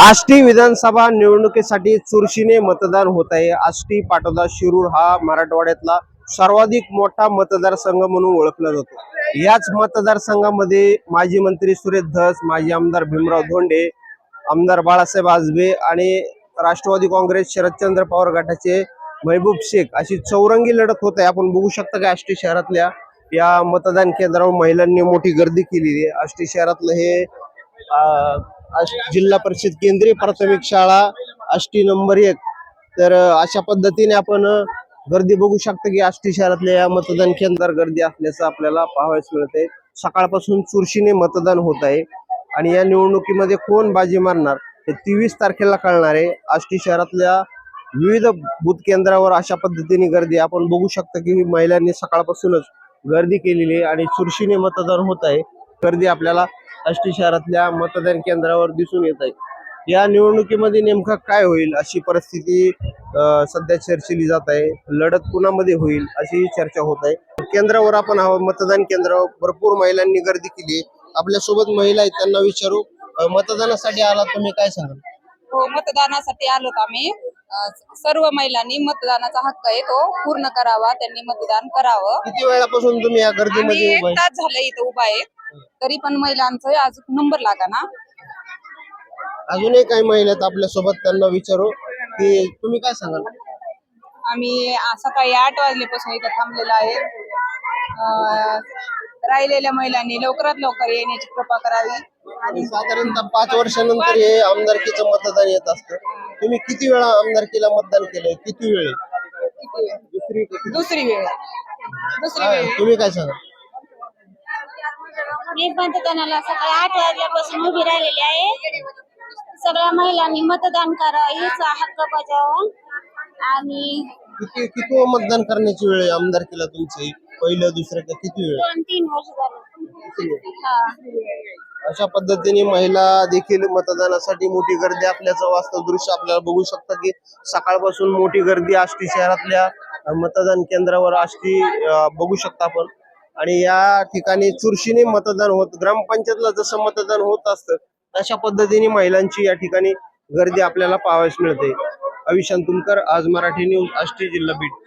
आष्टी विधानसभा निवडणुकीसाठी चुरशीने मतदान होत आहे. आष्टी पाटोदा शिरूर हा मराठवाड्यातला सर्वाधिक मोठा मतदारसंघ म्हणून ओळखला जातो. याच मतदारसंघामध्ये माजी मंत्री सुरेश धस माजी आमदार भीमराव धोंडे आमदार बाळासाहेब आजबे आणि राष्ट्रवादी काँग्रेस शरदचंद्र पवार गटाचे महबूब शेख अशी चौरंगी लढत होत आहे. आपण बघू शकता की आष्टी शहरातल्या या मतदान केंद्रावर महिलांनी मोठी गर्दी केलेली आहे. आष्टी शहरातलं हे जिल्हा परिषद केंद्रीय प्राथमिक शाळा आष्टी नंबर एक. तर अशा पद्धतीने आपण गर्दी बघू शकतो की आष्टी शहरातल्या या मतदान केंद्रावर गर्दी असल्याचं आपल्याला पाहावयास मिळते सकाळपासून चुरशीने मतदान होत आहे. आणि या निवडणुकीमध्ये कोण बाजी मारणार हे तेवीस तारखेला कळणार आहे. आष्टी शहरातल्या विविध बूथ केंद्रावर अशा पद्धतीने गर्दी आपण बघू शकतो की महिलांनी सकाळपासूनच गर्दी केलेली आहे आणि चुरशीने मतदान होत आहे. गर्दी आपल्याला आष्टी शहरातल्या मतदान केंद्रावर दिसून येत आहे. या निवडणुकीमध्ये नेमकं काय होईल अशी परिस्थिती सध्या चर्चेली जात आहे. लढत कुणामध्ये होईल अशी चर्चा होत आहे. केंद्रावर आपण आहोत मतदान केंद्रावर भरपूर महिलांनी गर्दी केली आपल्यासोबत महिला आहेत त्यांना विचारू मतदानासाठी आला तुम्ही काय सांगाल? हो मतदानासाठी आलोत आम्ही. सर्व महिलांनी मतदानाचा हक्क आहे तो पूर्ण करावा त्यांनी मतदान करावं. किती वेळापासून तुम्ही या आम्ही गर्दीमध्ये एक उभा आहे? तास झालं इथं उभा आहे. तरी पण महिलांचा अजून नंबर लागा ना. अजूनही काही महिला आहेत आपल्यासोबत त्यांना विचारू. की तुम्ही काय सांगाल? आम्ही आ- सकाळी आठ वाजल्यापासून इथं थांबलेलो आहे. अ, राहिलेल्या महिलांनी लवकरात लवकर येण्याची कृपा करावी. आणि साधारणतः पाच वर्षानंतर हे आमदारकीचं मतदान येत असतं. तुम्ही किती वेळा आमदारकीला मतदान केलंय? किती वेळ? दुसरी वेळ. दुसरी हा, वेळ. तुम्ही काय सांगाल मी मतदानाला सकाळी आठ वाजल्यापासून उभी राहिलेली आहे. सगळ्या महिलांनी मतदान करावं हीच हक्क बजावा. आणि किती किती मतदान करण्याची वेळ आहे? आमदारकीला तुमची? पहिलं दुसरं का किती वेळ? दोन तीन वर्ष झाले. हा. अशा पद्धतीने महिला देखील मतदानासाठी मोठी गर्दी असल्याचं वास्तव दृश्य आपल्याला बघू शकता की सकाळपासून मोठी गर्दी आष्टी शहरातल्या अ, मतदान केंद्रावर आष्टी अ, बघू शकता आपण. आणि या ठिकाणी चुरशीने मतदान होत ग्रामपंचायतला जसं मतदान होत असतं तशा पद्धतीने महिलांची या ठिकाणी गर्दी आपल्याला पाहावयास मिळते. अविशांत तुमकर आज मराठी न्यूज आष्टी जिल्हा बीड.